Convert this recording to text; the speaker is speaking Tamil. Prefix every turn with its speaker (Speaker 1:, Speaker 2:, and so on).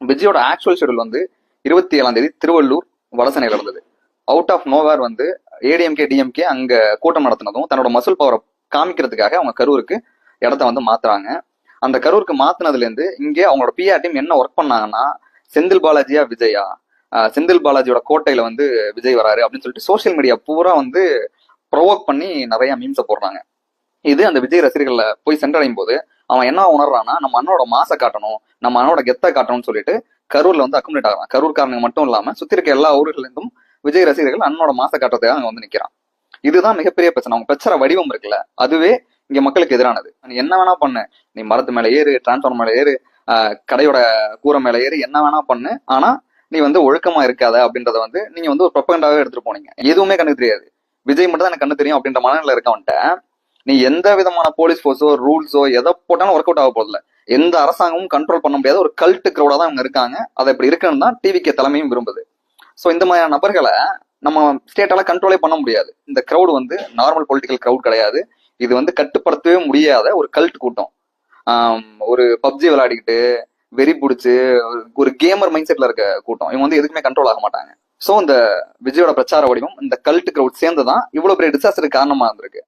Speaker 1: விஜயோட ஆக்சுவல் ஷெடியூல் வந்து இருபத்தி ஏழாம் தேதி திருவள்ளூர் வடசனையில் இருந்தது. அவுட் ஆஃப் நோவேர் வந்து ஏடிஎம்கே டிஎம்கே அங்க கூட்டம் நடத்தினதும் தன்னோட மசூல் பவரை காமிக்கிறதுக்காக அவங்க கரூருக்கு இடத்த வந்து மாத்துறாங்க. அந்த கரூருக்கு மாத்துனதுல இருந்து இங்கே அவங்களோட பிஆர் டீம் என்ன ஒர்க் பண்ணாங்கன்னா செந்தில் பாலாஜியா விஜயா செந்தில் பாலாஜியோட கோட்டையில வந்து விஜய் வராரு அப்படின்னு சொல்லிட்டு சோஷியல் மீடியா பூரா வந்து ப்ரொவோக் பண்ணி நிறைய மீம்ஸை போடுறாங்க. இது அந்த விஜய் ரசிகர்களை போய் சென்றடையும் போது அவன் என்ன உணர்றான்னா நம்ம அண்ணனோட மாசை காட்டணும் நம்ம அண்ணனோட கெத்தை காட்டணும்னு சொல்லிட்டு கரூர்ல வந்து அக்குமுலேட் ஆகிறான். கரூர்காரனுங்க மட்டும் இல்லாம சுத்தி இருக்க எல்லா ஊர்களிலிருந்தும் விஜய் ரசிகர்கள் அண்ணனோட மாசை காட்டுறதுக்காக அங்க வந்து நிக்கிறான். இதுதான் மிகப்பெரிய பிரச்சனை. அவங்க பிரச்சனை வடிவம் இருக்குல்ல அதுவே இங்க மக்களுக்கு எதிரானது. நீ என்ன வேணா பண்ணு. நீ மரத்து மேல ஏறு டிரான்ஸ்ஃபார்மர் மேல ஏறு கடையோட கூரை மேல ஏறு என்ன வேணா பண்ணு. ஆனா நீ வந்து ஒழுக்கமா இருக்காத அப்படின்றத வந்து நீங்க வந்து ஒரு ப்ரொப்பகண்டாவே எடுத்துட்டு போனீங்க. எதுவுமே கண்ணுக்கு தெரியாது. விஜய் மட்டும் தான் எனக்கு கண்ணு தெரியும் அப்படின்ற மனநிலை இருக்கவன்ட்ட நீ எந்த விதமான போலீஸ் ஃபோர்ஸோ ரூல்ஸோ எதை போட்டாலும் ஒர்க் அவுட் ஆக போதில்ல எந்த அரசாங்கமும் கண்ட்ரோல் பண்ண முடியாத ஒரு கல்ட்டு க்ரௌடா தான் அவங்க இருக்காங்க. அதை இப்படி இருக்குன்னு தான் டிவிக்கு தலைமையும் விரும்புது. ஸோ இந்த மாதிரியான நபர்களை நம்ம ஸ்டேட்டால கண்ட்ரோலே பண்ண முடியாது. இந்த க்ரௌட் வந்து நார்மல் பொலிட்டிக்கல் க்ரௌட் கிடையாது. இது வந்து கட்டுப்படுத்தவே முடியாத ஒரு கல்ட் கூட்டம். ஒரு பப்ஜி விளையாடிக்கிட்டு வெறி பிடிச்சி ஒரு கேமர் மைண்ட் செட்ல இருக்க கூட்டம். இவங்க வந்து எதுக்குமே கண்ட்ரோல் ஆக மாட்டாங்க. ஸோ இந்த விஜயோட பிரச்சார வடிவம் இந்த கல்ட் க்ரௌட் சேர்ந்து தான் இவ்வளோ பெரிய டிசாஸ்டருக்கு காரணமாக இருந்திருக்கு.